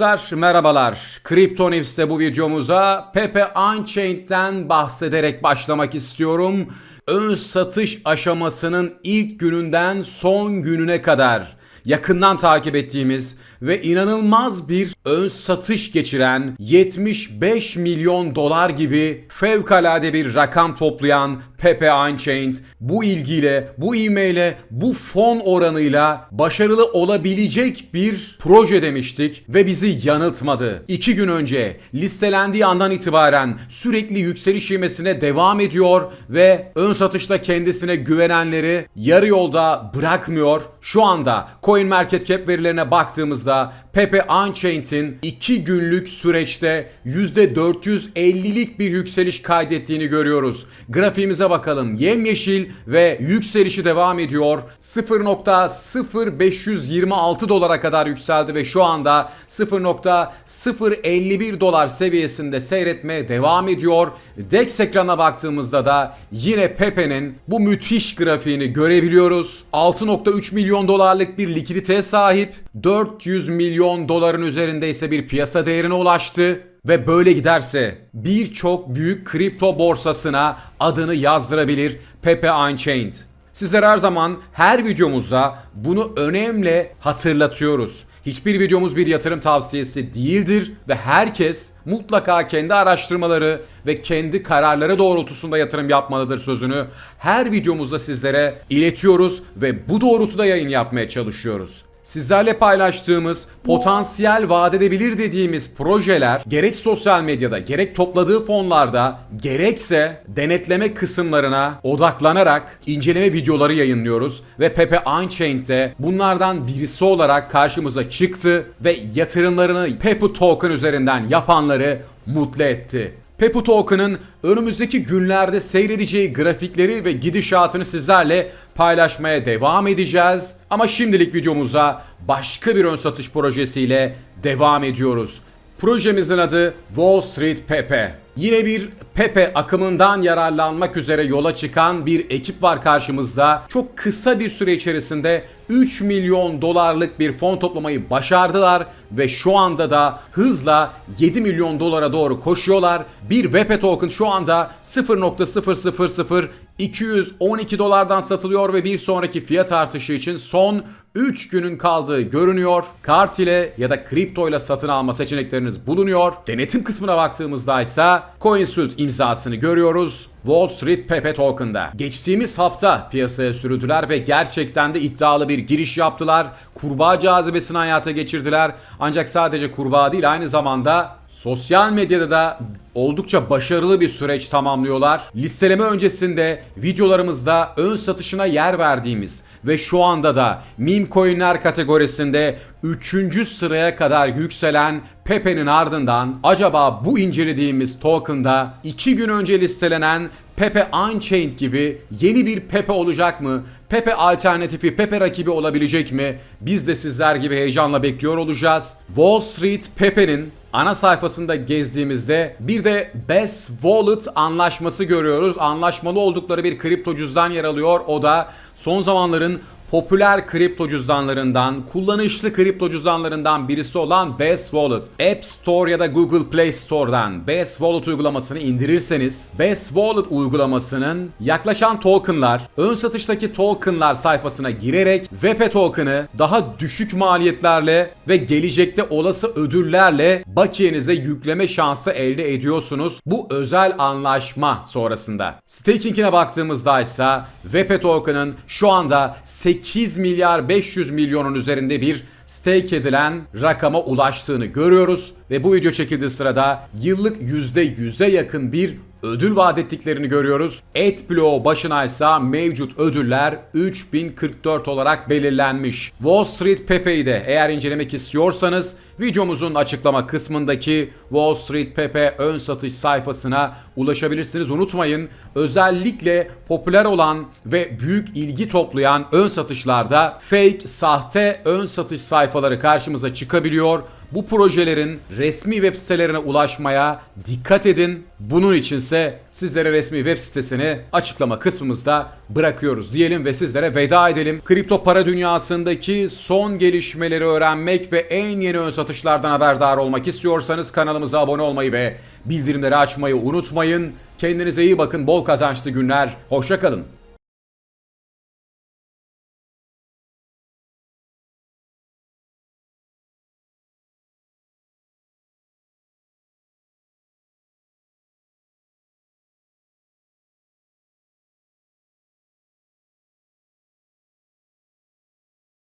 Arkadaşlar merhabalar. Crypto News'te bu videomuza Pepe Unchained'den bahsederek başlamak istiyorum. Ön satış aşamasının ilk gününden son gününe kadar yakından takip ettiğimiz ve inanılmaz bir ön satış geçiren 75 milyon dolar gibi fevkalade bir rakam toplayan Pepe Unchained bu ilgiyle, bu ivmeyle, bu fon oranıyla başarılı olabilecek bir proje demiştik ve bizi yanıltmadı. İki gün önce listelendiği andan itibaren sürekli yükseliş ivmesine devam ediyor ve ön satışta kendisine güvenenleri yarı yolda bırakmıyor. Şu anda CoinMarketCap verilerine baktığımızda Pepe Unchained'in 2 günlük süreçte %450'lik bir yükseliş kaydettiğini görüyoruz. Grafiğimize bakalım. Yemyeşil ve yükselişi devam ediyor. 0.0526 dolara kadar yükseldi ve şu anda 0.051 dolar seviyesinde seyretmeye devam ediyor. DEX ekrana baktığımızda da yine Pepe'nin bu müthiş grafiğini görebiliyoruz. 6.3 milyon dolarlık bir likiditeye sahip. 400 milyon doların üzerinde ise bir piyasa değerine ulaştı. Ve böyle giderse birçok büyük kripto borsasına adını yazdırabilir Pepe Unchained. Sizler her zaman her videomuzda bunu önemli hatırlatıyoruz. Hiçbir videomuz bir yatırım tavsiyesi değildir ve herkes mutlaka kendi araştırmaları ve kendi kararları doğrultusunda yatırım yapmalıdır sözünü her videomuzda sizlere iletiyoruz ve bu doğrultuda yayın yapmaya çalışıyoruz. Sizlerle paylaştığımız potansiyel vaat edebilir dediğimiz projeler gerek sosyal medyada gerek topladığı fonlarda gerekse denetleme kısımlarına odaklanarak inceleme videoları yayınlıyoruz ve Pepe Unchained de bunlardan birisi olarak karşımıza çıktı ve yatırımlarını Pepe Token üzerinden yapanları mutlu etti. Pepu Token'ın önümüzdeki günlerde seyredeceği grafikleri ve gidişatını sizlerle paylaşmaya devam edeceğiz. Ama şimdilik videomuza başka bir ön satış projesiyle devam ediyoruz. Projemizin adı Wall Street Pepe. Yine bir Pepe akımından yararlanmak üzere yola çıkan bir ekip var karşımızda. Çok kısa bir süre içerisinde 3 milyon dolarlık bir fon toplamayı başardılar ve şu anda da hızla 7 milyon dolara doğru koşuyorlar. Bir VP token şu anda 0.000 212 dolardan satılıyor ve bir sonraki fiyat artışı için son 3 günün kaldığı görünüyor. Kart ile ya da kripto ile satın alma seçenekleriniz bulunuyor. Denetim kısmına baktığımızda ise CoinSult imzasını görüyoruz. Wall Street Pepe Token'da. Geçtiğimiz hafta piyasaya sürdüler ve gerçekten de iddialı bir giriş yaptılar. Kurbağa cazibesini hayata geçirdiler. Ancak sadece kurbağa değil aynı zamanda sosyal medyada da oldukça başarılı bir süreç tamamlıyorlar. Listeleme öncesinde videolarımızda ön satışına yer verdiğimiz ve şu anda da meme coinler kategorisinde 3. sıraya kadar yükselen Pepe'nin ardından acaba bu incelediğimiz token'da 2 gün önce listelenen Pepe Unchained gibi yeni bir Pepe olacak mı? Pepe alternatifi, Pepe rakibi olabilecek mi? Biz de sizler gibi heyecanla bekliyor olacağız. Wall Street Pepe'nin ana sayfasında gezdiğimizde bir de Best Wallet anlaşması görüyoruz. Anlaşmalı oldukları bir kripto cüzdan yer alıyor. O da son zamanların popüler kripto cüzdanlarından, kullanışlı kripto cüzdanlarından birisi olan Best Wallet. App Store ya da Google Play Store'dan Best Wallet uygulamasını indirirseniz, Best Wallet uygulamasının yaklaşan tokenlar, ön satıştaki tokenlar sayfasına girerek VP token'ı daha düşük maliyetlerle ve gelecekte olası ödüllerle bakiyenize yükleme şansı elde ediyorsunuz. Bu özel anlaşma sonrasında. Staking'ine baktığımızda ise VP token'ın şu anda 8 milyar 500 milyonun üzerinde bir stake edilen rakama ulaştığını görüyoruz. Ve bu video çekildiği sırada yıllık %100'e yakın bir ödül vaat ettiklerini görüyoruz. AdBlow başına ise mevcut ödüller 3044 olarak belirlenmiş. Wall Street Pepe'yi de eğer incelemek istiyorsanız videomuzun açıklama kısmındaki Wall Street Pepe ön satış sayfasına ulaşabilirsiniz. Unutmayın özellikle popüler olan ve büyük ilgi toplayan ön satışlarda fake, sahte ön satış sayfaları karşımıza çıkabiliyor. Bu projelerin resmi web sitelerine ulaşmaya dikkat edin. Bunun içinse sizlere resmi web sitesini açıklama kısmımızda bırakıyoruz diyelim ve sizlere veda edelim. Kripto para dünyasındaki son gelişmeleri öğrenmek ve en yeni ön satışlardan haberdar olmak istiyorsanız kanalımıza abone olmayı ve bildirimleri açmayı unutmayın. Kendinize iyi bakın, bol kazançlı günler, hoşça kalın.